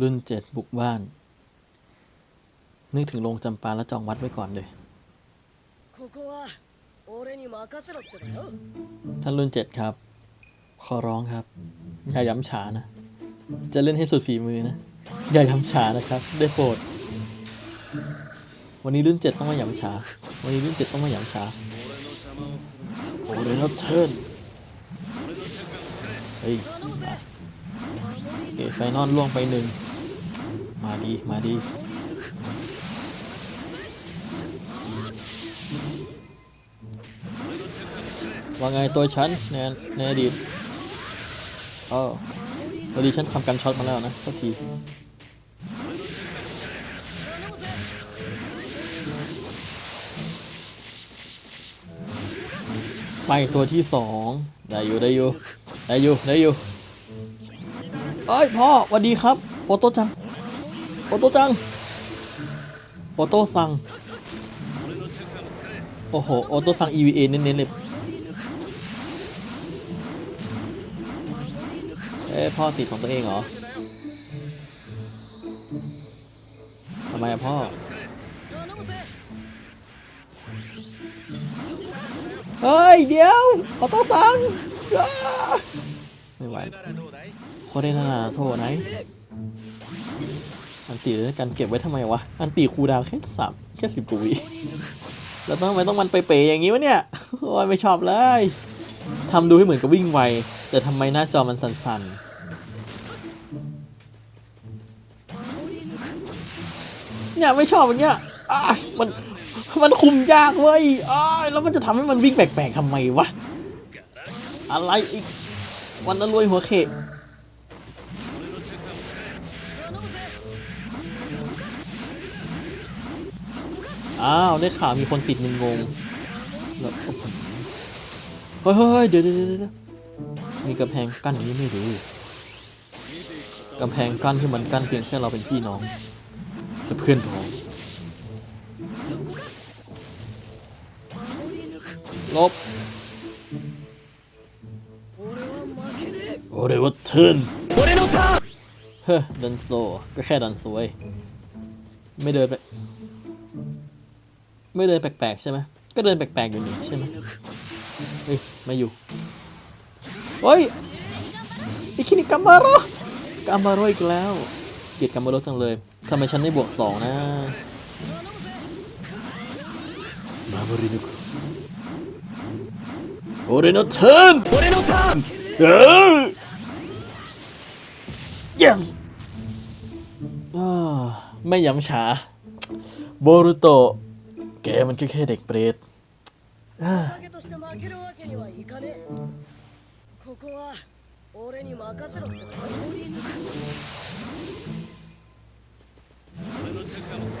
รุ่นเจ็ดบุกบ้าน นึกถึงโรงจำปาและจองวัดไว้ก่อนเลยท่านรุ่นเจ็ดครับ ขอร้องครับ อย่าย้ำฉานะ จะเล่นให้สุดฝีมือนะ อย่าย้ำฉานะครับ ได้โปรด วันนี้รุ่นเจ็ดต้องมาย้ำฉา วันนี้รุ่นเจ็ดต้องมาย้ำฉาโอเรนอเทิร์นเฮ้ย เกตไฟนอลล่วงไปหนึ่ง มาดี มาดี ว่าไงตัวฉันในในอดีตอ๋อพอดีฉันทำการช็อตมาแล้วนะสักทีไปตัวที่สองได้อยู่ได้อยู่ได้อยู่ได้อยู่ เอ้ยพ่อสวัสดีครับโอโต้จังโอโต้จังโอโต้สังโอ้โหโอโต้สัง EVA เน้นๆเลยเอ้พ่อติดของตัวเองเหรอทำไมอะพ่อเฮ้ย เดี๋ยวออโต้สังไม่ไหว โคเรนานาโทษไหนอันตีด้วยกันเก็บไว้ทำไมวะ อันตีคูดาวแค่สามแค่สิบกวิแล้วทำไมต้องมันไปเป๋อย่างนี้วะเนี่ยโอ้ยไม่ชอบเลยทำดูให้เหมือนกับวิ่งไว แต่ทำไมหน้าจอมันสั่นๆ เนี่ยไม่ชอบอย่างเงี้ยมันมันคุมยากเว้ยอ้ายแล้วมันจะทำให้มันวิ่งแปลกๆทำไมวะ อะไรอีก วันนั้นรวยหัวเขะ อ้าวได้ข่าวมีคนติดมึงงงแล้วเฮ้ยเฮ้ยเฮ้ยเดี๋ยวเดี๋ยวเดี๋ยวเดี๋ยวมีกำแพงกั้นอย่างนี้ไม่รู้กำแพงกั้นที่มันกั้นเพียงแค่เราเป็นพี่น้องและเพื่อนพ้องลบโอ้เรวัตเทิร์นเฮ้ยดันโซก็แค่ดันโซเว้ยไม่เดินไป ไม่เดินแปลกๆใช่ไหมก็เดินแปลกๆอยู่นี่ใช่ไหมเฮ้ยมาอยู่เฮ้ยอีคินิกัมมาโรกัมมาโรอีกแล้ว เกลียดกัมมาโรจังเลยทำไมฉันได้บวกสองนะมาบรินุกโอเรโนเทิร์นโอเรโนเทิร์นเออ yes อ่าไม่ย้ำช้าโบรุโตะ แกมันก็แค่เด็กเปรต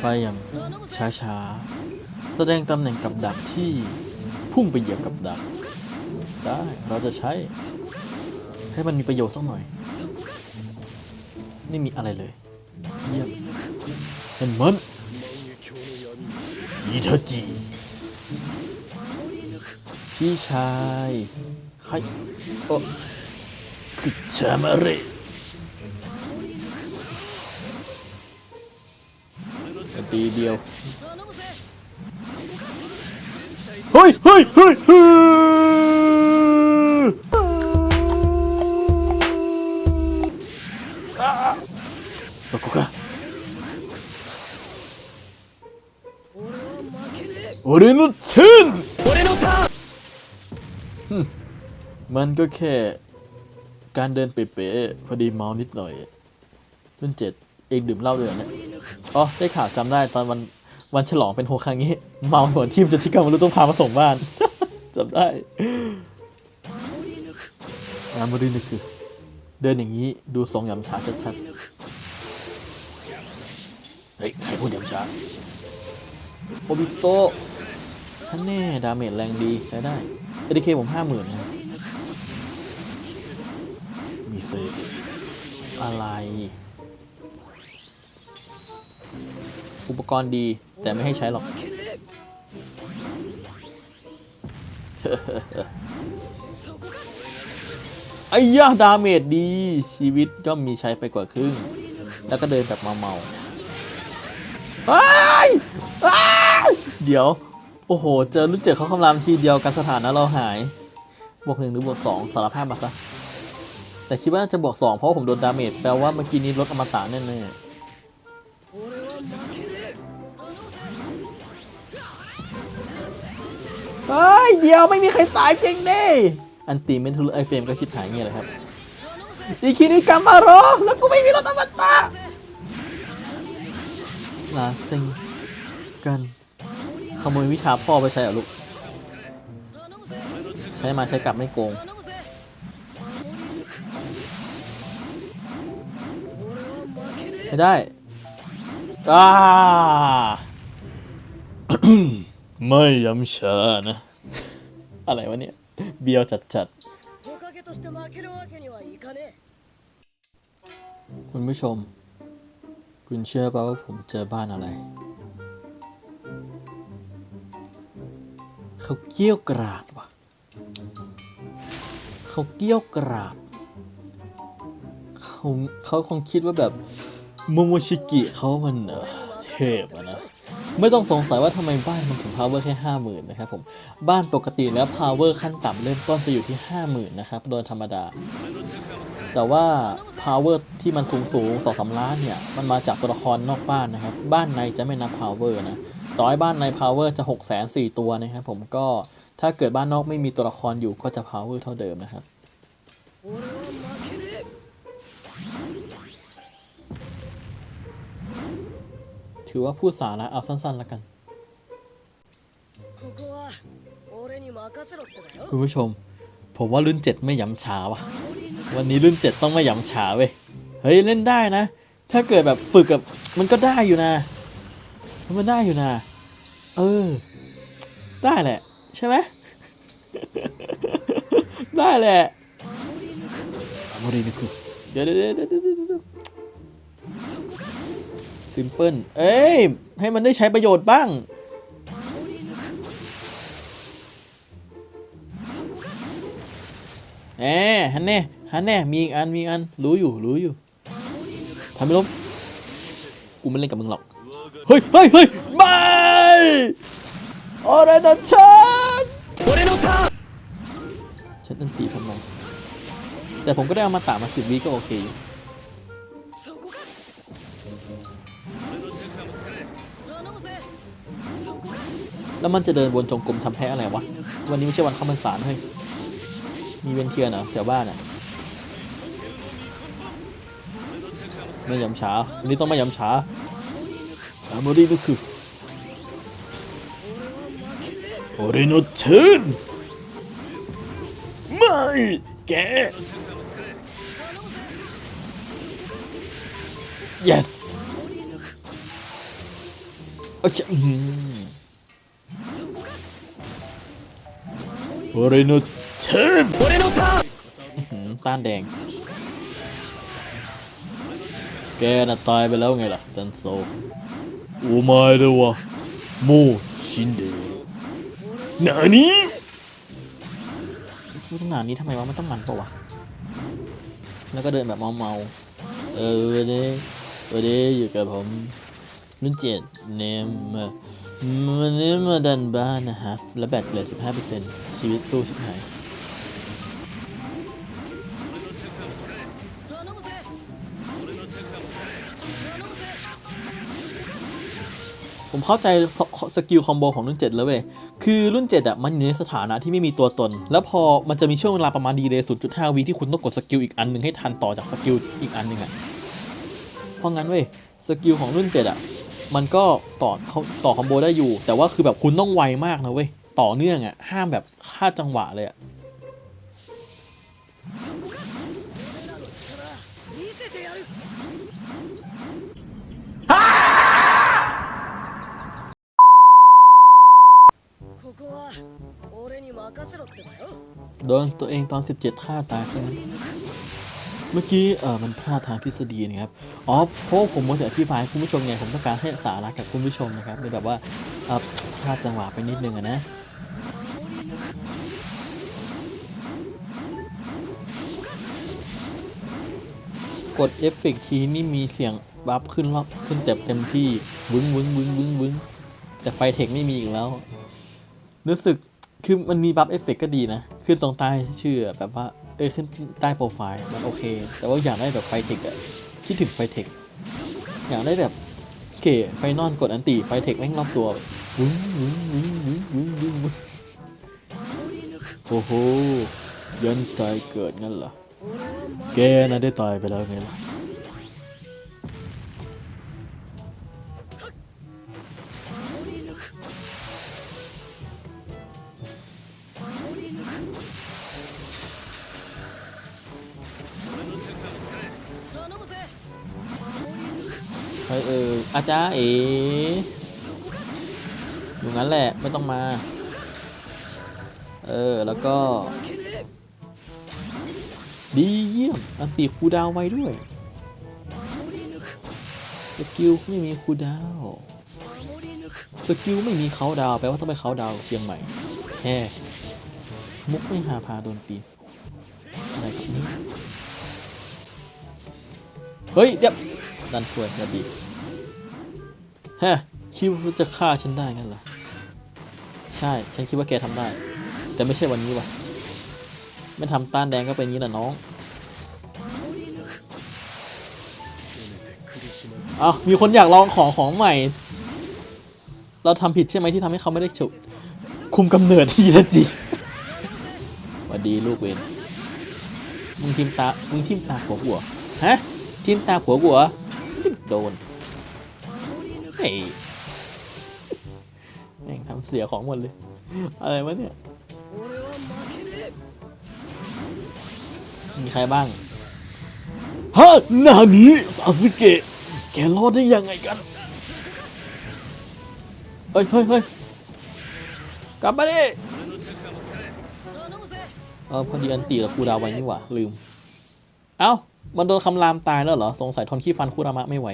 ไปอย่างช้าๆ แสดงตำแหน่งกับดักที่พุ่งไปเหยียบกับดัก ได้เราจะใช้ ให้มันมีประโยชน์สักหน่อย ไม่มีอะไรเลย เยี่ยมเห็นมั้ย อีเทอจี พี่ชายใครโอ้คือชามาเรตีเดียว เฮ้ยเฮ้ยเฮ้ยเฮ้ย รินุชินมันก็แค่ การเดินเป๋ๆพอดีเมานิดหน่อยรุ่นเจ็ดเองดื่มเหล้าด้วยเนี่ยอ๋อได้ข่าวจำได้ตอนวันวันฉลองเป็นโฮคางี้เมาหัวทิ่มจนที่กำมรู้ต้องพามาส่งบ้านจำได้อามารินคือเดินอย่างนี้ดูสองยำช้าชัดๆเฮ้ยใครพูดยำช้าโอบิโต ท่านแน่ดาเมจแรงดีใช้ได้เอเดเคผมห้าหมื่นนะมีเซฟอะไร อุปกรณ์ดีแต่ไม่ให้ใช้หรอก ไอ้ยาดาเมจดี ชีวิตย่อมมีใช้ไปกว่าครึ่ง แล้วก็เดินแบบเมาๆอ้ายอ้ยเดี๋ยว โอ้โห เจอรุ่นเจ็ดเขาคำรามทีเดียวกันสถานะเราหาย บวกหนึ่งหรือบวกสองสารภาพมาซะ แต่คิดว่าน่าจะบวกสองเพราะผมโดนดาเมจแปลว่าเมื่อกี้นี้ลดอมตะแน่ๆเฮ้ย เดียวไม่มีใครตายจริงดิ อันตีเมนทุลไอเฟมก็คิดหายเงี้ยเลยครับ อีคินิกามาโรแล้วกูไม่มีรถอมตะลาซิงกัน ขโมยวิชาพ่อไปใช้เหรอลูก ใช้มาใช้กลับไม่โกง ไม่ได้อ่าไม่ยำเชอนะ อะไรวะเนี่ย เบียวจัดจัดคุณผู้ชม คุณเชื่อป่าว่าผมเจอบ้านอะไร เขาเกี้ยวกราดว่ะเขาเกี้ยวกราดเขาเขาคงคิดว่าแบบโมโมชิกิเขามันเออเทพอะนะไม่ต้องสงสัยว่าทำไมบ้านมันถึง power แค่ห้าหมื่นนะครับผม บ้านปกติแล้ว power ขั้นต่ำเริ่มต้นจะอยู่ที่ห้าหมื่นนะครับ โดยธรรมดา แต่ว่า power ที่มันสูงสูงสองสามล้านเนี่ย มันมาจากตัวละครนอกบ้านนะครับ บ้านในจะไม่นับ power นะ ต่อให้บ้านใน power จะ6นสี่ตัวนะครับผมก็ถ้าเกิดบ้านนอกไม่มีตัวละครอยู่ก็จะ power เท่าเดิมนะครับถือว่าพูดสาระเอาสั้นๆแล้วกัน คุณผู้ชม ผมว่ารุ่นเจ็ดไม่ย้ำชาวะวันนี้รุ่นเจ็ดต้องไม่ย้ำชาเว้ย เฮ้ย เล่นได้นะ ถ้าเกิดแบบฝึกกับมันก็ได้อยู่นะ มันได้อยู่นะ เออ ได้แหละ ใช่ไหม ได้แหละโมรินึคุเดี๋ยวเดี๋ยวเดี๋ยวเดี๋ยวเดี๋ยวเดี๋ยวซิมเพิลเอ้ย ให้มันได้ใช้ประโยชน์บ้าง แหมฮันแน่ฮันแน่มีอีกอัน มีอีกอัน รู้อยู่ รู้อยู่ทำไม่ล้มกูไม่เล่นกับมึงหรอก เฮ้ยเฮ้ยเฮ้ยไม่โอเรนทันฉันนั่นตีทำไมแต่ผมก็ได้เอามาตามาสิบวิก็โอเคอยู่แล้วมันจะเดินวนจงกรมทำแพ้อะไรวะ วันนี้ไม่ใช่วันเข้าพรรษาเฮ้ย มีเวนเทียนเหรอแถวบ้านอะไม่ยำช้าวันนี้ต้องไม่ยำช้า อาโมรินุคือโอเรโนเทิร์นไม่แก yes โอเคอืมโอเรโนเทิร์นอืมต้านแดงแกน่ะตายไปแล้วไงล่ะตันโอ้ไม่เลยวะโมชินเดนานี้พูดตั้งนานนี้ทำไมวะมันต้องมันปะวะ แล้วก็เดินแบบเมาๆเออวันนี้วันนี้อยู่กับผมนุ่นเจ็ดเนมวันนี้มาดันบ้านนะครับ แล้วแบตเหลือ15%ชีวิตสู้ชิบหาย ผมเข้าใจสกิลคอมโบของรุ่น 7 แล้วเว้ย คือรุ่น 7 อะ มันอยู่ในสถานะที่ไม่มีตัวตน แล้วพอมันจะมีช่วงเวลาประมาณดีเลย์0.5วิที่คุณต้องกดสกิลอีกอันหนึ่งให้ทันต่อจากสกิลอีกอันหนึ่งอะ เพราะงั้นเว้ย สกิลของรุ่น 7 อะ มันก็ต่อเขาต่อคอมโบได้อยู่ แต่ว่าคือแบบคุณต้องไวมากนะเว้ย ต่อเนื่องอะ ห้ามแบบฆ่าดจังหวะเลยอะ โดนตัวเองตอน 17ฆ่าตายซะงั้นเมื่อกี้เออมันพลาดทางทฤษฎีนะครับ อ๋อเพราะผมมัวแต่อธิบายคุณผู้ชมไงผมต้องการให้สาระกับคุณผู้ชมนะครับเลยแบบว่าเออพลาดจังหวะไปนิดนึงอะนะกดเอฟเฟกต์ทีนี่มีเสียงบัฟขึ้นรอบขึ้นเต็มเต็มที่วึ้งวึ้งวึ้งวึ้งวึ้งแต่ไฟเทคไม่มีอีกแล้ว รู้สึกคือมันมีบัฟเอฟเฟกต์ก็ดีนะ ขึ้นตรงใต้ชื่อแบบว่า เออขึ้นใต้โปรไฟล์มันโอเค แต่ว่าอยากได้แบบไฟเทคอะคิดถึงไฟเทคอยากได้แบบเก๋ไฟนอนกดอันตีไฟเทคแม่งรอบตัววึ้งวึ้งวึ้งวึ้งวึ้งวุ้งโอ้โหยันตายเกิดงั้นเหรอแกน่ะได้ตายไปแล้วไงล่ะ อาจารย์เอ๋อยู่งั้นแหละไม่ต้องมา เออ แล้วก็ ดีเยี่ยม อันตีคูดาวไว้ด้วย สกิลไม่มีคูดาว สกิลไม่มีเขาดาวแปลว่าต้องไปเขาดาวเชียงใหม่แฮ่มุกไม่หาพาโดนตีนอะไรครับนี่เฮ้ย เดี๋ยวดันสวยนะดี ฮะคิดว่าจะฆ่าฉันได้งั้นเหรอ ใช่ ฉันคิดว่าแกทำได้ แต่ไม่ใช่วันนี้ว่ะไม่ทำต้านแดงก็เป็นงี้แหละน้อง เอามีคนอยากลองของของใหม่ เราทำผิดใช่ไหมที่ทำให้เขาไม่ได้ฉุคุมกำเนิดทีละจีวัสดีลูกเวนมึงทิมตา มึงทิมตาผัวกูเหรอฮะ ทิมตาผัวกูเหรอโดน แม่งทำเสียของหมดเลย อะไรวะเนี่ย มีใครบ้างฮะนามิซาสึเกะแกรอดได้ยังไงกันเฮ้ยเฮ้ยเฮ้ยกลับมาดิเออพอดีอันตีกับคูดาไว้นี่หว่าลืม เอ้า มันโดนคำรามตายแล้วเหรอ สงสัยทนขี้ฟันคูรามะไม่ไหว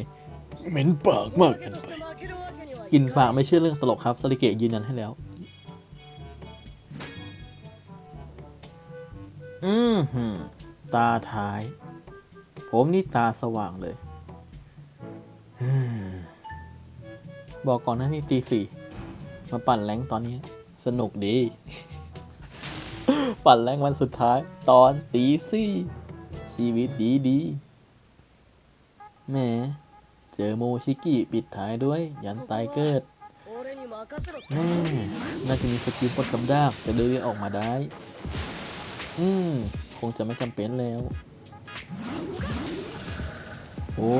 เหม็นปากมากเกินไป กินปากไม่เชื่อเรื่องตลกครับสริเกะยืนยันให้แล้ว อืมหืมตาท้าย ผมนี่ตาสว่างเลยอบอกก่อนนะนี่ตีสี่มาปั่นแรงตอนนี้ สนุกดี ปั่นแรงวันสุดท้าย ตอนตีสี่ชีวิตดีดีแหม เจอโมชิกิปิดท้ายด้วยยันไตเกิดอืมน่าจะมีสกิลปดกำดาบจะเดินออกมาได้ อืม คงจะไม่จำเป็นแล้ว โอ้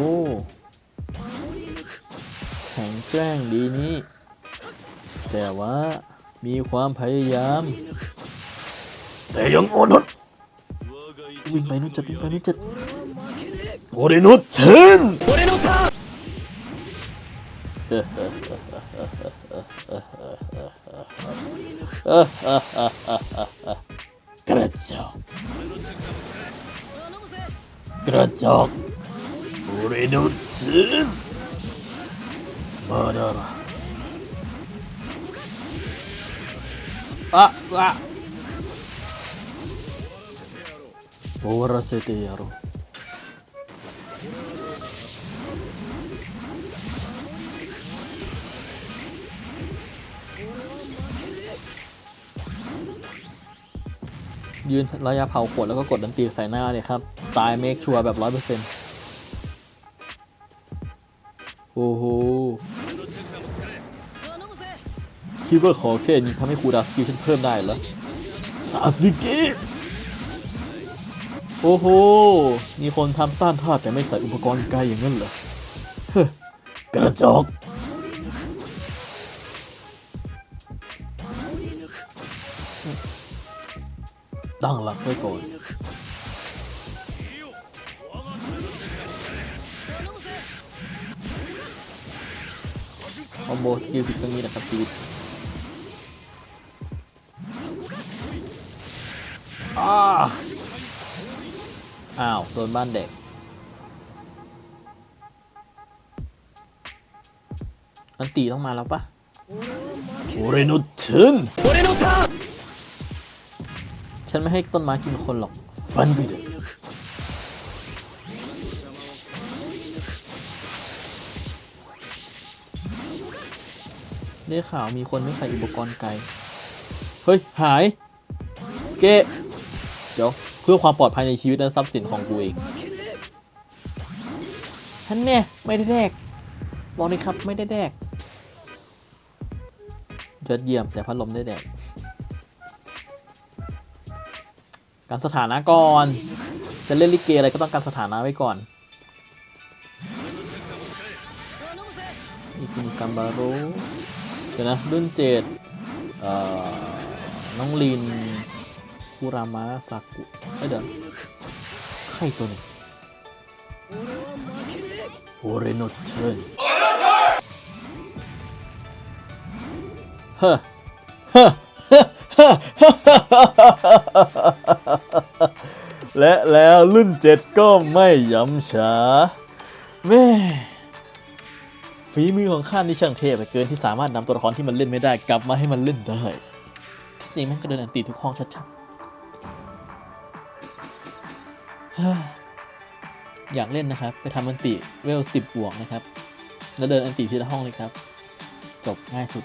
แข็งแกร่งดีนี้ แต่ว่ามีความพยายาม แต่ยังโอดนวิ่งไปนู่นจัดวิ่งไปนู่นจัดโอเรนุชเชน グラッチョ。グラッチョ。俺のツーン。まだあうわ。終わらせてやろう。 ยืนระยะเผาขวดแล้วก็กดดันตีกใส่หน้าเนี่ยครับ ตายเมคชัวร์แบบร้อยเปอร์เซ็นต์โอ้โหคิดว่าขอแค่นี้ทำให้คูดาสกิลฉันเพิ่มได้เหรอซาสึเกะโอ้โห มีคนทำต้านท่าแต่ไม่ใส่อุปกรณ์กายอย่างนั้นเหรอกระจก ตั้งหลักไว้ก่คอมโบสกิลผิดตรงนี้นะครับชีวิตอ้าว โดนบ้านเด็ก อันตีต้องมาแล้วปะโอเรโนทินโอเรโน ฉันไม่ให้ต้นไม้กินคนหรอก ฟันไปเลยได้ข่าวมีคนไม่ใส่อุปกรณ์ไกล เฮ้ย หาย เกะเดี๋ยว เพื่อความปลอดภัยในชีวิตและทรัพย์สินของกูเองท่านแม่ไม่ได้แดกบอกเลยครับไม่ได้แดกยอดเยี่ยมแต่พัดลมได้แดก การสถานะก่อน จะเล่นลิเกอะไรก็ต้องการสถานะไว้ก่อนอิคินกัมบารุเดี๋ยวนะรุ่นเจ็ดเอ่อ น้องลินคุรามะซากุเอ้ยเดี๋ยวใครตัวนี้โอเรโนเทิร์นเฮ้อเฮ้อเฮ้อ และแล้วรุ่นเจ็ดก็ไม่ย้ำช้าแม่ฝีมือของข้านี่ช่างเทพเหลือเกินที่สามารถนำตัวละครที่มันเล่นไม่ได้กลับมาให้มันเล่นได้ จริงมันก็เดินอันตีทุกห้องชัดๆอยากเล่นนะครับ ไปทำอันติเวลสิบบวกนะครับ แล้วเดินอันติทีละห้องเลยครับ จบง่ายสุด